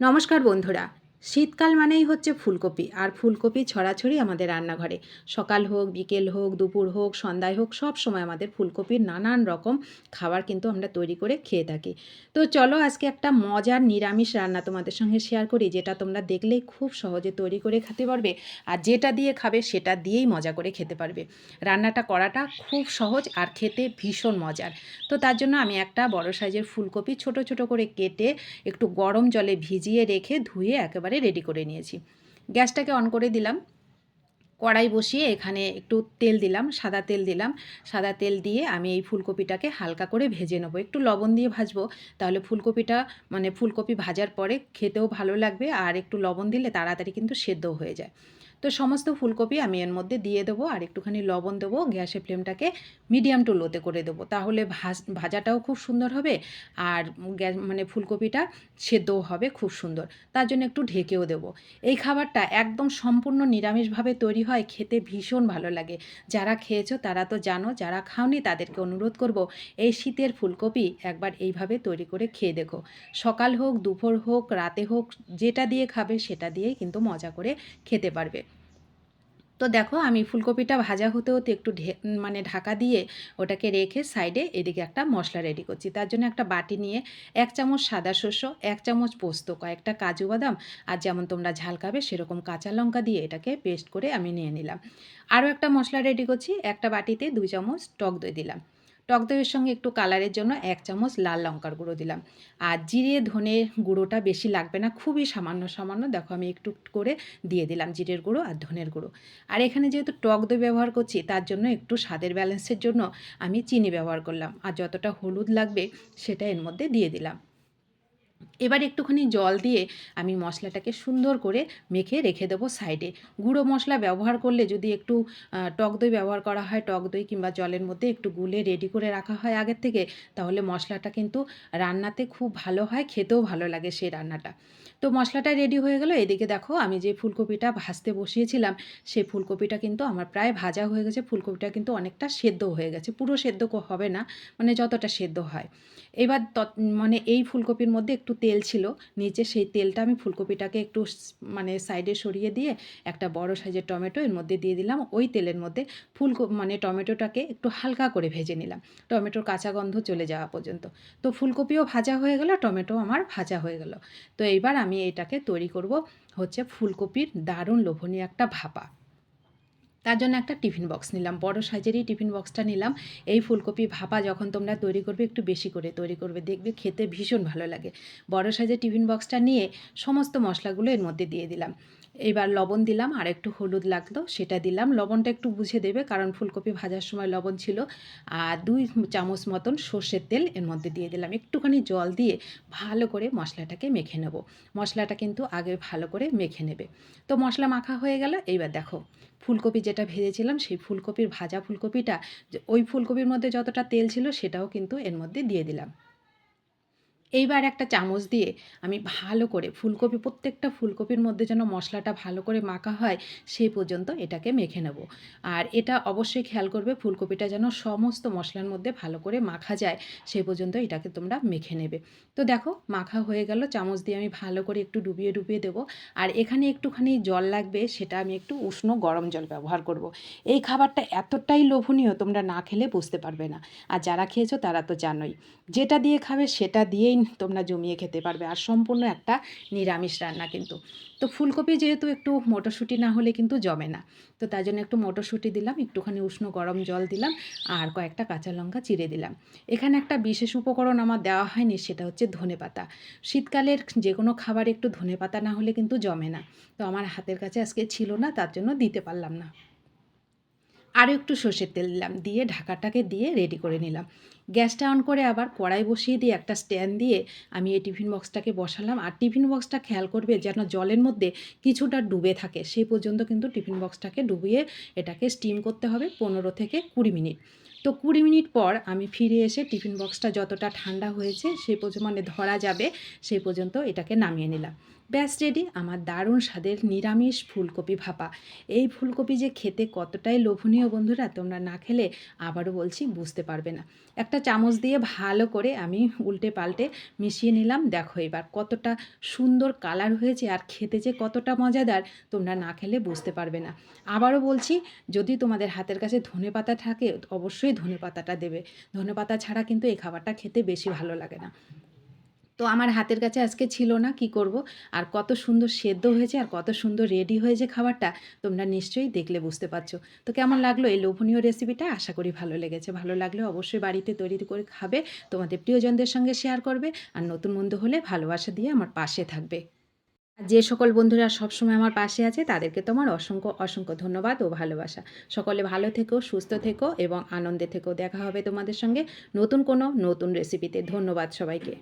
নমস্কার বন্ধুরা। শীতকাল মানেই হচ্ছে ফুলকপি, আর ফুলকপি ছড়াছড়ি আমাদের রান্নাঘরে। সকাল হোক, বিকেল হোক, দুপুর হোক, সন্ধ্যায় হোক, সব সময় আমাদের ফুলকপির নানান রকম খাবার কিন্তু আমরা তৈরি করে খেয়ে থাকি। তো চলো আজকে একটা মজার নিরামিষ রান্না তোমাদের সঙ্গে শেয়ার করি, যেটা তোমরা দেখলেই খুব সহজে তৈরি করে খেতে পারবে, আর যেটা দিয়ে খাবে সেটা দিয়েই মজা করে খেতে পারবে। রান্নাটা করাটা খুব সহজ আর খেতে ভীষণ মজার। তো তার জন্য আমি একটা বড় সাইজের ফুলকপি ছোট ছোট করে কেটে একটু গরম জলে ভিজিয়ে রেখে ধুয়ে একেবারে রেডি করে নিয়েছি। গ্যাসটাকে অন করে দিলাম। কড়াই বসিয়ে এখানে একটু তেল দিলাম, সাদা তেল দিলাম। সাদা তেল দিয়ে আমি এই ফুলকপিটাকে হালকা করে ভেজে নেব। একটু লবণ দিয়ে ভাজবো, তাহলে ফুলকপিটা মানে ফুলকপি ভাজার পরে খেতেও ভালো লাগবে আর একটু লবণ দিলে তাড়াতাড়ি কিন্তু সেদ্ধ হয়ে যায়। তো সমস্ত ফুলকপি আমি এর মধ্যে দিয়ে দেবো আর একটুখানি লবণ দেবো, গ্যাসের ফ্লেমটাকে মিডিয়াম টু লোতে করে দেবো। তাহলে ভাজ, ভাজাটাও খুব সুন্দর হবে আর গ্যাস মানে ফুলকপিটা সেদ্ধও হবে খুব সুন্দর। তার জন্য একটু ঢেকেও দেবো। এই খাবারটা একদম সম্পূর্ণ নিরামিষভাবে তৈরি হয়, খেতে ভীষণ ভালো লাগে। যারা খেয়েছো তারা তো জানো, যারা খাওনি তাদেরকে অনুরোধ করব, এই শীতের ফুলকপি একবার এইভাবে তৈরি করে খেয়ে দেখো। সকাল হোক, দুপুর হোক, রাতে হোক, যেটা দিয়ে খাবে সেটা দিয়েই কিন্তু মজা করে খেতে পারবে। তো দেখো আমি ফুলকপিটা ভাজা হতে হতে একটু ঢে মানে ঢাকা দিয়ে ওটাকে রেখে সাইডে এদিকে একটা মশলা রেডি করছি। তার জন্য একটা বাটি নিয়ে এক চামচ সাদা শস্য এক চামচ পোস্ত, কয়েকটা কাজু বাদাম আর যেমন তোমরা ঝাল খাবে সেরকম কাঁচা লঙ্কা দিয়ে এটাকে পেস্ট করে আমি নিয়ে নিলাম। আরও একটা মশলা রেডি করছি, একটা বাটিতে দুই চামচ টক দই দিলাম। টক দইয়ের সঙ্গে একটু কালারের জন্য এক চামচ লাল লঙ্কার গুঁড়ো দিলাম। আর জিরে ধনে গুঁড়োটা বেশি লাগবে না, খুবই সামান্য সামান্য। দেখো আমি একটু করে দিয়ে দিলাম জিরের গুঁড়ো আর ধনের গুঁড়ো। আর এখানে যেহেতু টক দই ব্যবহার করছি, তার জন্য একটু স্বাদের ব্যালেন্সের জন্য আমি চিনি ব্যবহার করলাম। আর যতটা হলুদ লাগবে, সেটা এর মধ্যে দিয়ে দিলাম। এবার একটুখানি জল দিয়ে আমি মশলাটাকে সুন্দর করে মেখে রেখে দেবো সাইডে। গুঁড়ো মশলা ব্যবহার করলে যদি একটু টক দই ব্যবহার করা হয়, টক দই কিংবা জলের মধ্যে একটু গুলে রেডি করে রাখা হয় আগের থেকে, তাহলে মশলাটা কিন্তু রান্নাতে খুব ভালো হয়, খেতেও ভালো লাগে সেই রান্নাটা। তো মশলাটা রেডি হয়ে গেল, এদিকে দেখো আমি যে ফুলকপিটা ভাজতে বসিয়েছিলাম, সেই ফুলকপিটা কিন্তু আমার প্রায় ভাজা হয়ে গেছে, ফুলকপিটা কিন্তু অনেকটা সেদ্ধ হয়ে গেছে। পুরো সেদ্ধ হবে না মানে যতটা সেদ্ধ হয়। এবার মানে এই ফুলকপির মধ্যে একটু তেল ছিল। নিচে সেই তেলটা আমি ফুলকপিটাকে একটু মানে সাইডে সরিয়ে দিয়ে একটা বড় সাইজের টমেটো এর মধ্যে দিয়ে দিলাম। ওই তেলের মধ্যে ফুলকো মানে টমেটোটাকে একটু হালকা করে ভেজে নিলাম। টমেটোর কাঁচা গন্ধ চলে যাওয়া পর্যন্ত। তো ফুলকপিও ভাজা হয়ে গেল, টমেটো আমার ভাজা হয়ে গেল। তো এইবার আমি এটাকে তৈরি করব হচ্ছে ফুলকপির দারুণ লোভনীয় একটা ভাপা। তার জন্য একটা টিফিন বক্স নিলাম। বড় সাইজেরই টিফিন বক্সটা নিলাম। এই ফুলকপি ভাপা যখন তোমরা তৈরি করবে, একটু বেশি করে তৈরি করবে। দেখবে খেতে ভীষণ ভালো লাগে। বড় সাইজের টিফিন বক্সটা নিয়ে সমস্ত মশলাগুলো এর মধ্যে দিয়ে দিলাম। এবার লবণ দিলাম, আর একটু হলুদ লাগল, সেটা দিলাম। লবণটা একটু বুঝে দেবে, কারণ ফুলকপি ভাজার সময় লবণ ছিল। আর দুই চামচ মতন সর্ষের তেল এর মধ্যে দিয়ে দিলাম। একটুখানি জল দিয়ে ভালো করে মশলাটাকে মেখে নেব। মশলাটা কিন্তু আগে ভালো করে মেখে নেবে। তো মশলা মাখা হয়ে গেল। এইবার দেখো, ফুলকপি যেটা ভেজেছিলাম সেই ফুলকপির ভাজা ফুলকপিটা ওই ফুলকপির মধ্যে যতটা তেল ছিল সেটাও কিন্তু এর মধ্যে দিয়ে দিলাম। এইবার একটা চামচ দিয়ে আমি ভালো করে ফুলকপি, প্রত্যেকটা ফুলকপির মধ্যে যেন মশলাটা ভালো করে মাখা হয় সেই পর্যন্ত এটাকে মেখে নেব। আর এটা অবশ্যই খেয়াল করবে, ফুলকপিটা যেন সমস্ত মশলার মধ্যে ভালো করে মাখা যায় সেই পর্যন্ত এটাকে তোমরা মেখে নেবে। তো দেখো, মাখা হয়ে গেল, চামচ দিয়ে আমি ভালো করে একটু ডুবিয়ে ডুবিয়ে দেবো। আর এখানে একটুখানি জল লাগবে, সেটা আমি একটু উষ্ণ গরম জল ব্যবহার করব। এই খাবারটা এতটাই লোভনীয়, তোমরা না খেলে বুঝতে পারবে না। আর যারা খেয়েছো তারা তো জানোই, যেটা দিয়ে খাবে সেটা দিয়েই তোমরা জমিয়ে খেতে পারবে। আর সম্পূর্ণ একটা নিরামিষ রান্না কিন্তু। তো ফুলকপি যেহেতু একটু মটরশুঁটি না হলে কিন্তু জমে না। তো তার জন্য একটু মটরশুঁটি দিলাম, একটুখানি উষ্ণ গরম জল দিলাম, আর কয়েকটা কাঁচা লঙ্কা চিড়ে দিলাম। এখানে একটা বিশেষ উপকরণ আমার দেওয়া হয়নি, সেটা হচ্ছে ধনে পাতা। শীতকালের যে কোনো খাবার একটু ধনে পাতা না হলে কিন্তু জমে না। তো আমার হাতের কাছে আজকে ছিল না, তার জন্য দিতে পারলাম না। আরও একটু সর্ষের তেল দিলাম, দিয়ে ঢাকাটাকে দিয়ে রেডি করে নিলাম। গ্যাসটা অন করে আবার কড়াই বসিয়ে দিয়ে একটা স্ট্যান্ড দিয়ে আমি এই টিফিন বক্সটাকে বসালাম। আর টিফিন বক্সটা খেয়াল করবে যেন জলের মধ্যে কিছুটা ডুবে থাকে, সেই পর্যন্ত কিন্তু টিফিন বক্সটাকে ডুবিয়ে এটাকে স্টিম করতে হবে পনেরো থেকে কুড়ি মিনিট। তো কুড়ি মিনিট পর আমি ফিরে এসে টিফিন বক্সটা যতটা ঠান্ডা হয়েছে সেই পর্যন্ত মানে ধরা যাবে সেই পর্যন্ত এটাকে নামিয়ে নিলাম। ব্যাস, রেডি? আমার দারুণ স্বাদের নিরামিষ ফুলকপি ভাপা। এই ফুলকপি যে খেতে কতটাই লোভনীয় বন্ধুরা, তোমরা না খেলে আবারও বলছি বুঝতে পারবে না। একটা চামচ দিয়ে ভালো করে আমি উল্টে পাল্টে মিশিয়ে নিলাম। দেখো এবার কতটা সুন্দর কালার হয়েছে আর খেতে যে কতটা মজাদার, তোমরা না খেলে বুঝতে পারবে না। আবারও বলছি, যদি তোমাদের হাতের কাছে ধনে পাতা থাকে, অবশ্যই ধনে পাতাটা দেবে। ধনে পাতা ছাড়া কিন্তু এই খাবারটা খেতে বেশি ভালো লাগে না। তো আমার হাতের কাছে আজকে ছিল না, কি করব? আর কত সুন্দর সেদ্ধ হয়েছে আর কত সুন্দর রেডি হয়েছে খাবারটা তোমরা নিশ্চয়ই দেখলে বুঝতে পারছ। তো কেমন লাগল এই লোভনীয় রেসিপিটা আশা করি ভালো লেগেছে। ভালো লাগলে অবশ্যই বাড়িতে তৈরি করে খাবে, তোমাদের প্রিয়জনদের সঙ্গে শেয়ার করবে আর নতুন বন্ধু হলে ভালোবাসা দিয়ে আমার পাশে থাকবে। যে সকল বন্ধুরা সবসময় আমার পাশে আছে, তাদেরকে তোমার অসংখ্য অসংখ্য ধন্যবাদ ও ভালোবাসা। সকলে ভালো থেকো, সুস্থ থেকো এবং আনন্দে থেকো। দেখা হবে তোমাদের সঙ্গে নতুন কোনো নতুন রেসিপিতে ধন্যবাদ সবাইকে।